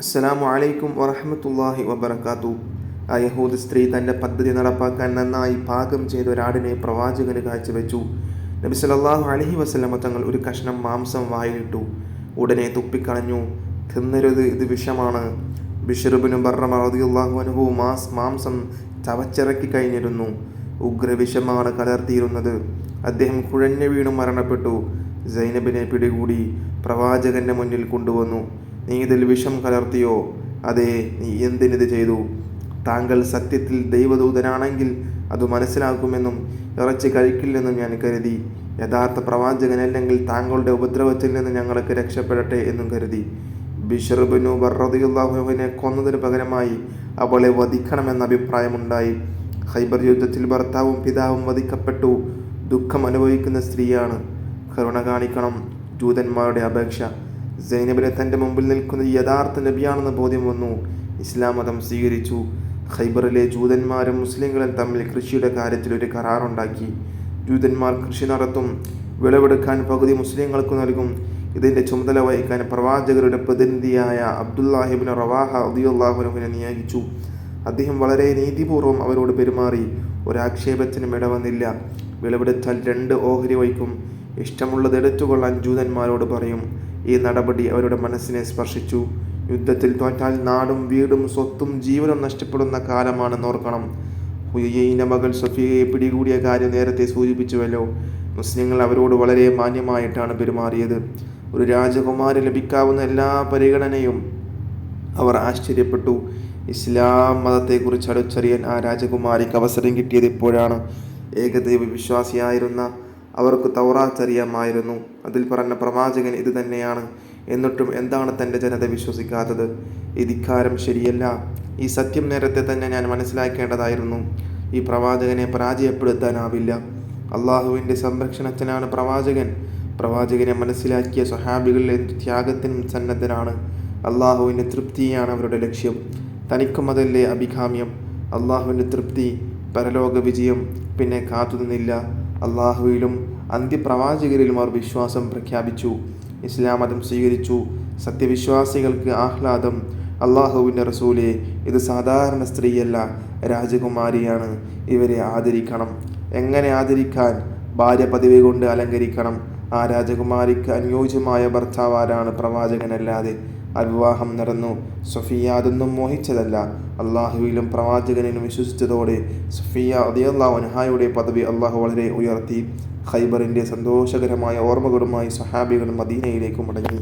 അസ്സലാമു അലൈക്കും വറഹമത്തല്ലാഹി വബർക്കാത്തു ആ യഹൂദ് സ്ത്രീ തന്റെ പദ്ധതി നടപ്പാക്കാൻ നന്നായി പാകം ചെയ്ത ഒരാടിനെ പ്രവാചകന് കാഴ്ചവെച്ചു. നബി സല്ലല്ലാഹു അലഹി വസ്ലമ തങ്ങൾ ഒരു കഷ്ണം മാംസം വായിലിട്ടു. ഉടനെ തുപ്പിക്കളഞ്ഞു. തിന്നരുത് ഇത് വിഷമാണ്. ബിഷറുബിനും ബർറമറിയാഹു അനുഭവ മാസ് മാംസം ചവച്ചിറക്കി കഴിഞ്ഞിരുന്നു. ഉഗ്രവിഷമാണ് കലർത്തിയിരുന്നത്. അദ്ദേഹം കുഴഞ്ഞു വീണു മരണപ്പെട്ടു. സൈനബിനെ പിടികൂടി പ്രവാചകന്റെ മുന്നിൽ കൊണ്ടുവന്നു. നീ ഇതിൽ വിഷം കലർത്തിയോ? അതെ നീ എന്തിനിത് ചെയ്തു? താങ്കൾ സത്യത്തിൽ ദൈവദൂതനാണെങ്കിൽ അത് മനസ്സിലാക്കുമെന്നും ഇറച്ചി കഴിക്കില്ലെന്നും ഞാൻ കരുതി. യഥാർത്ഥ പ്രവാചകനല്ലെങ്കിൽ താങ്കളുടെ ഉപദ്രവത്തിൽ നിന്ന് ഞങ്ങൾക്ക് രക്ഷപ്പെടട്ടെ എന്നും കരുതി. ബിഷറുബിനു ബർറദിയുല്ലാഹുവിനെ കൊന്നതിന് പകരമായി അവളെ വധിക്കണമെന്ന അഭിപ്രായമുണ്ടായി. ഹൈബർ യുദ്ധത്തിൽ ഭർത്താവും പിതാവും വധിക്കപ്പെട്ടു. ദുഃഖം അനുഭവിക്കുന്ന സ്ത്രീയാണ്. കരുണ കാണിക്കണം. ജൂതന്മാരുടെ അപേക്ഷ. സൈനബിനെ തന്റെ മുമ്പിൽ നിൽക്കുന്ന യഥാർത്ഥ നബിയാണെന്ന ബോധ്യം വന്നു. ഇസ്ലാം മതം സ്വീകരിച്ചു. ഖൈബറിലെ ജൂതന്മാരും മുസ്ലിങ്ങളും തമ്മിൽ കൃഷിയുടെ കാര്യത്തിൽ ഒരു കരാറുണ്ടാക്കി. ജൂതന്മാർ കൃഷി നടത്തും വിളവെടുക്കാൻ പകുതി മുസ്ലിങ്ങൾക്ക് നൽകും. ഇതിന്റെ ചുമതല വഹിക്കാൻ പ്രവാചകരുടെ പ്രതിനിധിയായ അബ്ദുല്ലാഹിബിൻ റവാഹ അദിയുല്ലാഹുനുവിനെ നിയോഗിച്ചു. അദ്ദേഹം വളരെ നീതിപൂർവം അവരോട് പെരുമാറി. ഒരാക്ഷേപത്തിനും ഇടവന്നില്ല. വിളവെടുത്താൽ രണ്ട് ഓഹരി വയ്ക്കും ഇഷ്ടമുള്ളത് എടുത്തുകൊള്ളാൻ ജൂതന്മാരോട് പറയും. ഈ നടപടി അവരുടെ മനസ്സിനെ സ്പർശിച്ചു. യുദ്ധത്തിൽ തോറ്റാൽ നാടും വീടും സ്വത്തും ജീവനും നഷ്ടപ്പെടുന്ന കാലമാണെന്ന് ഓർക്കണം. ഹുയയിന്റെ മകൾ സഫിയയെ പിടികൂടിയ കാര്യം നേരത്തെ സൂചിപ്പിച്ചുവല്ലോ. മുസ്ലിങ്ങൾ അവരോട് വളരെ മാന്യമായിട്ടാണ് പെരുമാറിയത്. ഒരു രാജകുമാരി ലഭിക്കാവുന്ന എല്ലാ പരിഗണനയും അവർ ആശ്ചര്യപ്പെട്ടു. ഇസ്ലാം മതത്തെക്കുറിച്ച് അടുച്ചറിയാൻ ആ രാജകുമാരിക്ക് അവസരം കിട്ടിയത് ഇപ്പോഴാണ്. ഏകദൈവ വിശ്വാസിയായിരുന്ന അവർക്ക് തൗറാച്ചറിയാമായിരുന്നു അതിൽ പറഞ്ഞ പ്രവാചകൻ ഇത് തന്നെയാണ്. എന്നിട്ടും എന്താണ് തന്റെ ജനത വിശ്വസിക്കാത്തത്? ഈ ധിക്കാരം ശരിയല്ല. ഈ സത്യം നേരത്തെ തന്നെ ഞാൻ മനസ്സിലാക്കേണ്ടതായിരുന്നു. ഈ പ്രവാചകനെ പരാജയപ്പെടുത്താനാവില്ല. അള്ളാഹുവിന്റെ സംരക്ഷണത്തിനാണ് പ്രവാചകൻ. പ്രവാചകനെ മനസ്സിലാക്കിയ സ്വഹാബികളിലെ ത്യാഗത്തിനും സന്നദ്ധനാണ്. അള്ളാഹുവിന്റെ തൃപ്തിയാണ് അവരുടെ ലക്ഷ്യം. തനിക്കും അതല്ലേ അഭികാമ്യം. അള്ളാഹുവിന്റെ തൃപ്തി പരലോക വിജയം പിന്നെ കാത്തുനിന്നില്ല. അള്ളാഹുവിലും അവർ വിശ്വാസം പ്രഖ്യാപിച്ചു ഇസ്ലാം മതം സ്വീകരിച്ചു. സത്യവിശ്വാസികൾക്ക് ആഹ്ലാദം. അള്ളാഹുവിന്റെ റസൂലെ ഇത് സാധാരണ സ്ത്രീയല്ല രാജകുമാരിയാണ്. ഇവരെ ആദരിക്കണം. എങ്ങനെ ആദരിക്കാൻ? ഭാര്യ പതിവ് കൊണ്ട് അലങ്കരിക്കണം. ആ രാജകുമാരിക്ക് അനുയോജ്യമായ ഭർത്താവാരാണ് പ്രവാചകനല്ലാതെ. അവിവാഹം നടന്നു. സൊഫിയ അതൊന്നും മോഹിച്ചതല്ല. അള്ളാഹുവിലും പ്രവാചകനിലും വിശ്വസിച്ചതോടെ സഫിയ അദിയല്ലാഹു അൻഹായുടെ പദവി അള്ളാഹു വളരെ ഉയർത്തി. ഖൈബറിന്റെ സന്തോഷകരമായ ഓർമ്മകളുമായി സഹാബികൾ മദീനയിലേക്ക് മടങ്ങി.